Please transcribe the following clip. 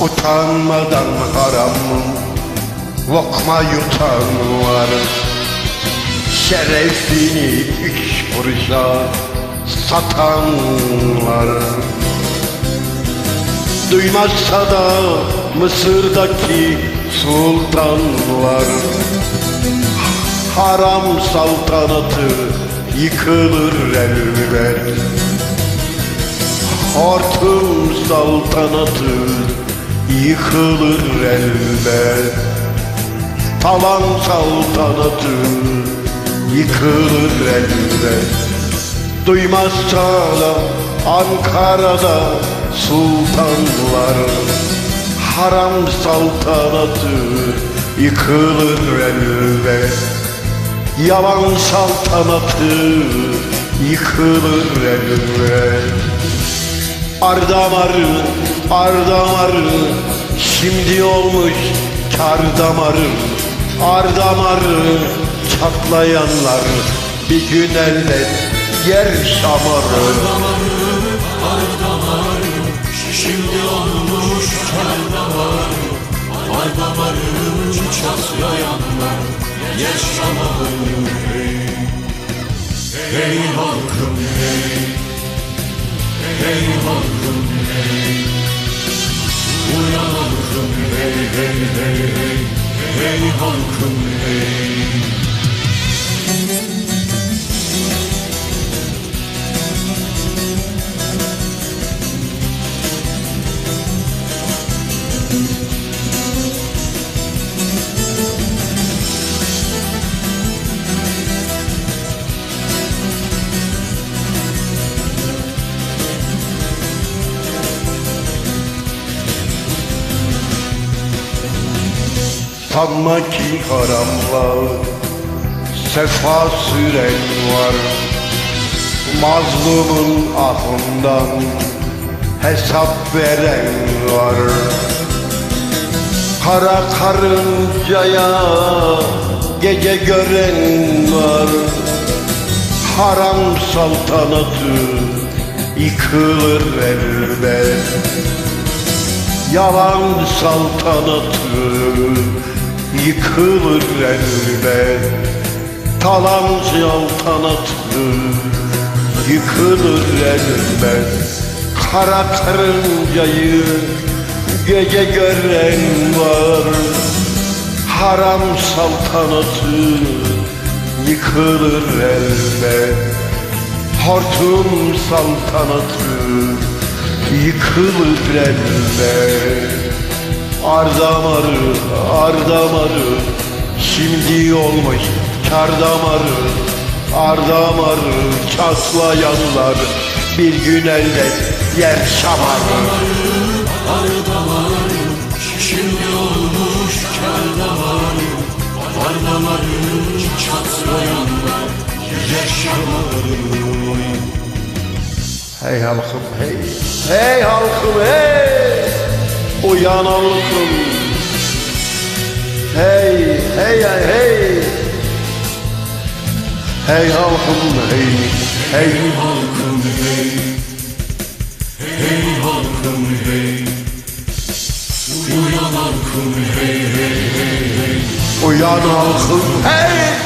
Utanmadan haram Lokma yutan var. Şerefini üç kuruşa satan var. Duymazsa da Mısır'daki sultanlar Haram saltanatı yıkılır elbet Hortum saltanatı yıkılır elbet. Talan saltanatı yıkılır elbet. Duymazsa da Ankara'da sultanlar. Haram saltanatı yıkılır elbet. Yalan saltanatı yıkılır elbet Ardamarı, ardamarı Şimdi olmuş kar damarı Ardamarı çatlayanlar Bir gün elbet yer şamarı Şimdi olmuş kar damarı Ay damarı çatlayanlar Yaşamalı hey Hey halkım hey Hey halkım hey hey hey hey hey Hey halkım hey Sanma ki haramla sefa süren var. Mazlumun ahından hesap veren var. Kara karıncaya gece gören var. Haram saltanatı yıkılır elbet. Yalan saltanatı yıkılır elbet Talan saltanatı yıkılır elbet Kara karıncayı gece gören var. Haram saltanatı yıkılır elbet Hortum saltanatı yıkılır elbet Ardamarı, ardamarı Şimdi olmuş kar damarı. Ardamarı çatlayanlar Bir gün elbet yer şamarı. Ar damarı Şimdi olmuş kar damarı Ar damarı çatlayanlar Yaşamalı Hey halkım hey. Hey halkım hey Halkım Hey hey hey hey. Hey halkım hey Hey halkım hey. Hey halkım hey. Uyan halkım hey hey hey hey. Uyan halkım hey